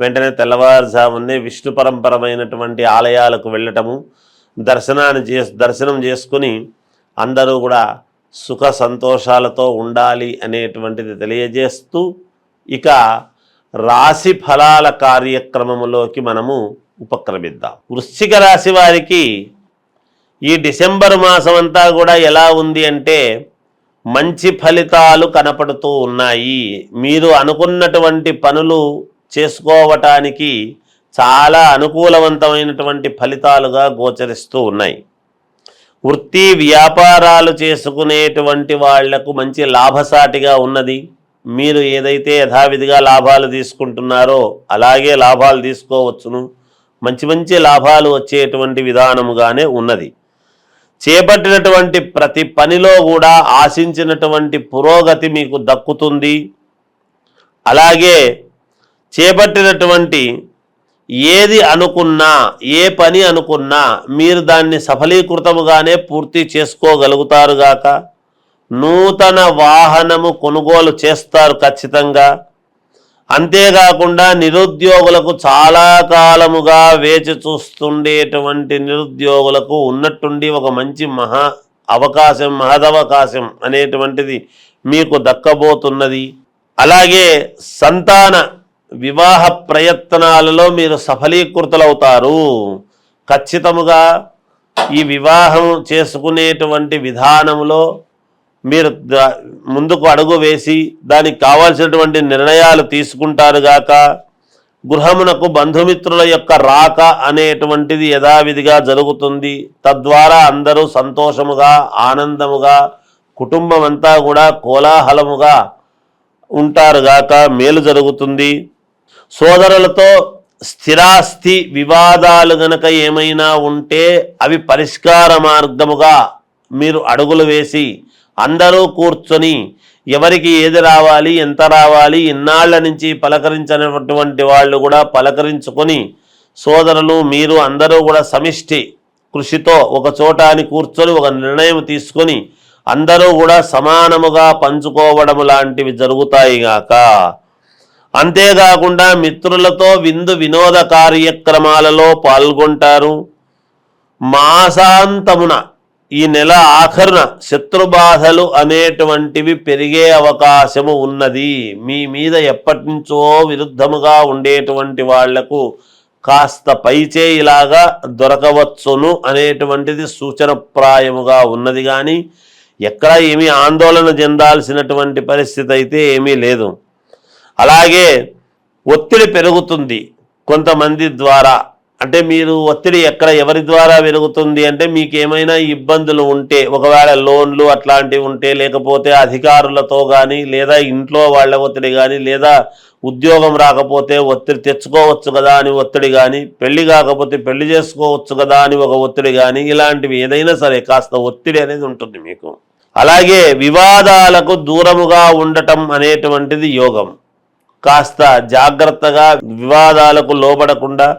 వెంటనే తెల్లవారుజామునే విష్ణు పరంపరమైనటువంటి ఆలయాలకు వెళ్ళటము దర్శనాన్ని చే దర్శనం చేసుకుని అందరూ కూడా సుఖ సంతోషాలతో ఉండాలి అనేటువంటిది తెలియజేస్తూ ఇక రాశి ఫలాల కార్యక్రమములోకి మనము ఉపక్రమిద్దాం. వృశ్చిక రాశి వారికి ఈ డిసెంబర్ మాసం అంతా కూడా ఎలా ఉంది అంటే మంచి ఫలితాలు కనపడుతూ ఉన్నాయి. మీరు అనుకున్నటువంటి పనులు చేసుకోవటానికి చాలా అనుకూలవంతమైనటువంటి ఫలితాలుగా గోచరిస్తూ ఉన్నాయి. వృత్తి వ్యాపారాలు చేసుకునేటువంటి వాళ్ళకు మంచి లాభసాటిగా ఉన్నది. మీరు ఏదైతే యథావిధిగా లాభాలు తీసుకుంటున్నారో అలాగే లాభాలు తీసుకోవచ్చును. మంచి మంచి లాభాలు వచ్చేటువంటి విధానముగానే ఉన్నది. చేపట్టినటువంటి ప్రతి పనిలో కూడా ఆశించినటువంటి పురోగతి మీకు దక్కుతుంది. అలాగే చేపట్టినటువంటి ఏది అనుకున్నా ఏ పని అనుకున్నా మీరు దాన్ని సఫలీకృతముగానే పూర్తి చేసుకోగలుగుతారుగాక నూతన వాహనము కొనుగోలు చేస్తారు ఖచ్చితంగా. అంతేకాకుండా నిరుద్యోగులకు చాలా కాలముగా వేచి చూస్తుండేటువంటి నిరుద్యోగులకు ఉన్నట్టుండి ఒక మంచి మహా అవకాశం మహదవకాశం అనేటువంటిది మీకు దక్కబోతున్నది. అలాగే సంతాన వివాహ ప్రయత్నాలలో మీరు సఫలీకృతులవుతారు. ఖచ్చితముగా ఈ వివాహం చేసుకునేటువంటి విధానంలో మీరు ముందుకు అడుగు వేసి దానికి కావాల్సినటువంటి నిర్ణయాలు తీసుకుంటారు గాక గృహమునకు బంధుమిత్రుల యొక్క రాక అనేటువంటిది యథావిధిగా జరుగుతుంది. తద్వారా అందరూ సంతోషముగా ఆనందముగా కుటుంబం అంతా కూడా కోలాహలముగా ఉంటారుగాక మేలు జరుగుతుంది. సోదరులతో స్థిరాస్తి వివాదాలు గనక ఏమైనా ఉంటే అవి పరిష్కార మార్గముగా మీరు అడుగులు వేసి అందరూ కూర్చొని ఎవరికి ఏది రావాలి ఎంత రావాలి ఇన్నాళ్ళ నుంచి పలకరించినటువంటి వాళ్ళు కూడా పలకరించుకొని సోదరులు మీరు అందరూ కూడా సమిష్టి కృషితో ఒక చోటాని కూర్చొని ఒక నిర్ణయం తీసుకొని అందరూ కూడా సమానముగా పంచుకోవడం లాంటివి జరుగుతాయిగాక అంతేకాకుండా మిత్రులతో విందు వినోద కార్యక్రమాలలో పాల్గొంటారు. మాసాంతమున ఈ నెల ఆఖరున శత్రుబాధలు అనేటువంటివి పెరిగే అవకాశము ఉన్నది. మీ మీద ఎప్పటి నుంచో విరుద్ధముగా ఉండేటువంటి వాళ్ళకు కాస్త పైచేయిలాగా దొరకవచ్చును అనేటువంటిది సూచనప్రాయముగా ఉన్నది కానీ ఎక్కడ ఏమీ ఆందోళన చెందాల్సినటువంటి పరిస్థితి అయితే ఏమీ లేదు. అలాగే ఒత్తిడి పెరుగుతుంది కొంతమంది ద్వారా. అంటే మీరు ఒత్తిడి ఎక్కడ ఎవరి ద్వారా పెరుగుతుంది అంటే మీకు ఏమైనా ఇబ్బందులు ఉంటే ఒకవేళ లోన్లు అట్లాంటివి ఉంటే లేకపోతే అధికారులతో కానీ లేదా ఇంట్లో వాళ్ళ ఒత్తిడి కానీ లేదా ఉద్యోగం రాకపోతే ఒత్తిడి తెచ్చుకోవచ్చు కదా అని ఒత్తిడి కానీ పెళ్ళి కాకపోతే పెళ్ళి చేసుకోవచ్చు కదా అని ఒక ఒత్తిడి కానీ ఇలాంటివి ఏదైనా సరే కాస్త ఒత్తిడి అనేది ఉంటుంది మీకు. అలాగే వివాదాలకు దూరముగా ఉండటం అనేటువంటిది యోగం. కాస్త జాగ్రత్తగా వివాదాలకు లోబడకుండా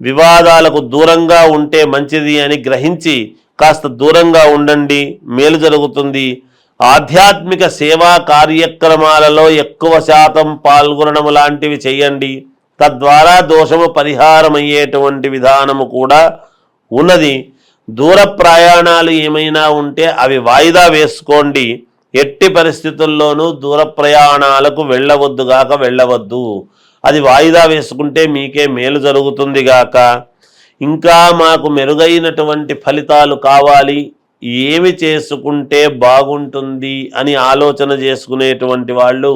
వివాదాలకు దూరంగా ఉంటే మంచిది అని గ్రహించి కాస్త దూరంగా ఉండండి. మేలు జరుగుతుంది. ఆధ్యాత్మిక సేవా కార్యక్రమాలలో ఎక్కువ శాతం పాల్గొనడం లాంటివి చేయండి. తద్వారా దోషము పరిహారమయ్యేటువంటి విధానము కూడా ఉన్నది. దూర ప్రయాణాలు ఏమైనా ఉంటే అవి వాయిదా వేసుకోండి. ఎట్టి పరిస్థితుల్లోనూ దూర ప్రయాణాలకు వెళ్ళవద్దుగాక వెళ్ళవద్దు. అది వాయిదా వేసుకుంటే మీకే మేలు జరుగుతుంది గాక. ఇంకా మాకు మెరుగైనటువంటి ఫలితాలు కావాలి. ఏమి చేసుకుంటే బాగుంటుంది అని ఆలోచన చేసుకునేటువంటి వాళ్ళు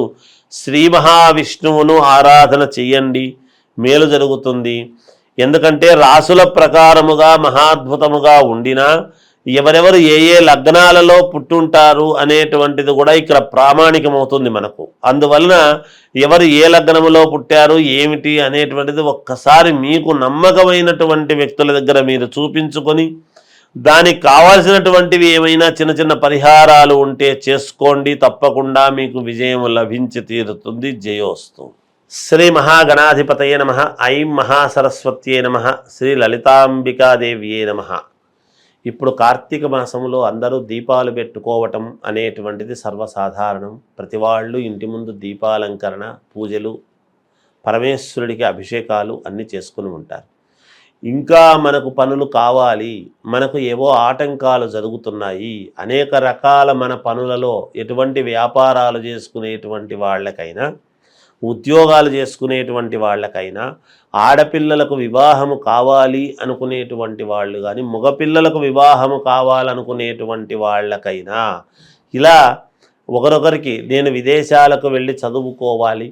శ్రీ మహావిష్ణువును ఆరాధన చెయ్యండి మేలు జరుగుతుంది. ఎందుకంటే రాసుల ప్రకారముగా మహాద్భుతముగా ఉండినా ఎవరెవరు ఏ ఏ లగ్నాలలో పుట్టుంటారు అనేటువంటిది కూడా ఇక్కడ ప్రామాణికమవుతుంది మనకు. అందువలన ఎవరు ఏ లగ్నములో పుట్టారు ఏమిటి అనేటువంటిది ఒక్కసారి మీకు నమ్మకమైనటువంటి వ్యక్తుల దగ్గర మీరు చూపించుకొని దానికి కావాల్సినటువంటివి ఏమైనా చిన్న చిన్న పరిహారాలు ఉంటే చేసుకోండి. తప్పకుండా మీకు విజయం లభించి తీరుతుంది. జయోస్తు. శ్రీ మహాగణాధిపతయ నమ. ఐం మహాసరస్వత్యే నమ. శ్రీ లలితాంబికాదేవ్యే నమ. ఇప్పుడు కార్తీక మాసంలో అందరూ దీపాలు పెట్టుకోవటం అనేటువంటిది సర్వసాధారణం. ప్రతి వాళ్ళు ఇంటి ముందు దీపాలంకరణ పూజలు పరమేశ్వరుడికి అభిషేకాలు అన్నీ చేసుకుని ఉంటారు. ఇంకా మనకు పనులు కావాలి మనకు ఏవో ఆటంకాలు జరుగుతున్నాయి అనేక రకాల మన పనులలో ఎటువంటి వ్యాపారాలు చేసుకునేటువంటి వాళ్ళకైనా ఉద్యోగాలు చేసుకునేటువంటి వాళ్ళకైనా ఆడపిల్లలకు వివాహము కావాలి అనుకునేటువంటి వాళ్ళు కానీ మగపిల్లలకు వివాహము కావాలనుకునేటువంటి వాళ్ళకైనా ఇలా ఒకరొకరికి నేను విదేశాలకు వెళ్ళి చదువుకోవాలి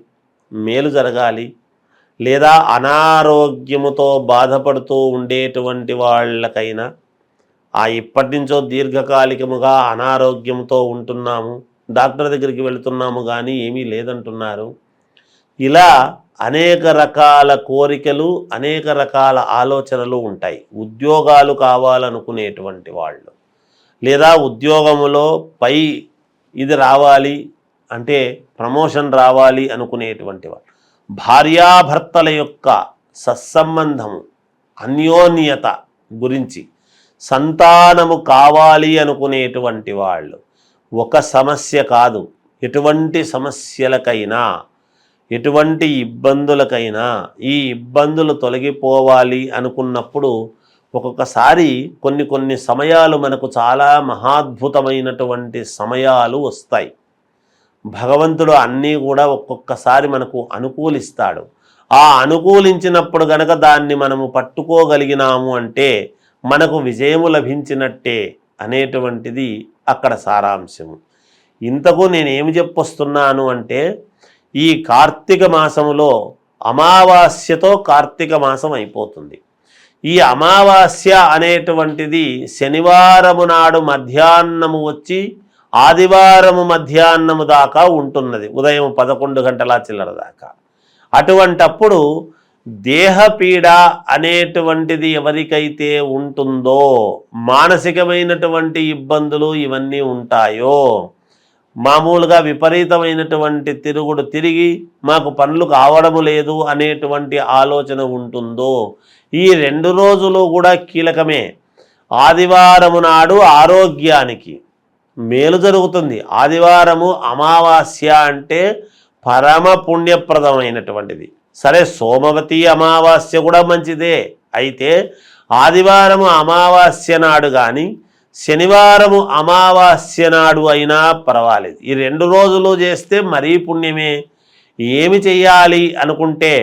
మేలు జరగాలి లేదా అనారోగ్యముతో బాధపడుతూ ఉండేటువంటి వాళ్ళకైనా ఆ ఇప్పటి నుంచో దీర్ఘకాలికముగా అనారోగ్యంతో ఉంటున్నాము డాక్టర్ దగ్గరికి వెళుతున్నాము కానీ ఏమీ లేదంటున్నారు. ఇలా అనేక రకాల కోరికలు అనేక రకాల ఆలోచనలు ఉంటాయి. ఉద్యోగాలు కావాలనుకునేటువంటి వాళ్ళు. లేదా ఉద్యోగములో పై ఇది రావాలి అంటే ప్రమోషన్ రావాలి అనుకునేటువంటి వాళ్ళు. భార్యాభర్తల యొక్క సత్సంబంధము అన్యోన్యత గురించి సంతానము కావాలి అనుకునేటువంటి వాళ్ళు ఒక సమస్య కాదు. ఎటువంటి సమస్యలకైనా ఎటువంటి ఇబ్బందులకైనా ఈ ఇబ్బందులు తొలగిపోవాలి అనుకున్నప్పుడు ఒక్కొక్కసారి కొన్ని కొన్ని సమయాలు మనకు చాలా మహాద్భుతమైనటువంటి సమయాలు వస్తాయి. భగవంతుడు అన్నీ కూడా ఒక్కొక్కసారి మనకు అనుకూలిస్తాడు. ఆ అనుకూలించినప్పుడు గనక దాన్ని మనము పట్టుకోగలిగినాము అంటే మనకు విజయము లభించినట్టే అనేటువంటిది అక్కడ సారాంశము. ఇంతకు నేనేమి చెప్పొస్తున్నాను అంటే ఈ కార్తీక మాసములో అమావాస్యతో కార్తీక మాసం అయిపోతుంది. ఈ అమావాస్య అనేటువంటిది శనివారము నాడు మధ్యాహ్నము వచ్చి ఆదివారము మధ్యాహ్నము దాకా ఉంటున్నది. ఉదయం పదకొండు గంటల చిల్లర దాకా. అటువంటప్పుడు దేహపీడ అనేటువంటిది ఎవరికైతే ఉంటుందో మానసికమైనటువంటి ఇబ్బందులు ఇవన్నీ ఉంటాయో మామూలుగా విపరీతమైనటువంటి తిరుగుడు తిరిగి మాకు పనులు కావడము లేదు అనేటువంటి ఆలోచన ఉంటుందో ఈ రెండు రోజులు కూడా కీలకమే. ఆదివారము నాడు ఆరోగ్యానికి మేలు జరుగుతుంది. ఆదివారము అమావాస్య అంటే పరమ పుణ్యప్రదమైనటువంటిది. సరే సోమవతి అమావాస్య కూడా మంచిదే. అయితే ఆదివారము అమావాస్య నాడు కానీ శనివారము అమావాస్య నాడు అయినా పర్వాలేదు. ఈ రెండు రోజులు చేస్తే మరీ పుణ్యమే. ఏమి చెయ్యాలి అనుకుంటే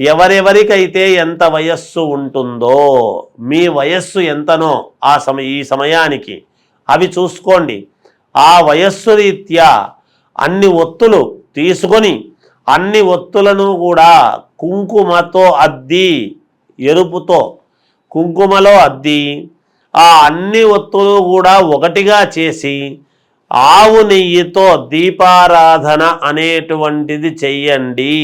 ఎవరెవరికైతే ఎంత వయస్సు ఉంటుందో మీ వయస్సు ఎంతనో ఆ సమయ ఈ సమయానికి అవి చూసుకోండి. ఆ వయస్సు రీత్యా అన్ని ఒత్తులు తీసుకొని అన్ని ఒత్తులను కూడా కుంకుమతో అద్ది ఎరుపుతో కుంకుమలో అద్ది ఆ అన్ని ఒత్తులు కూడా ఒకటిగా చేసి ఆవు నెయ్యితో దీపారాధన అనేటువంటిది చెయ్యండి.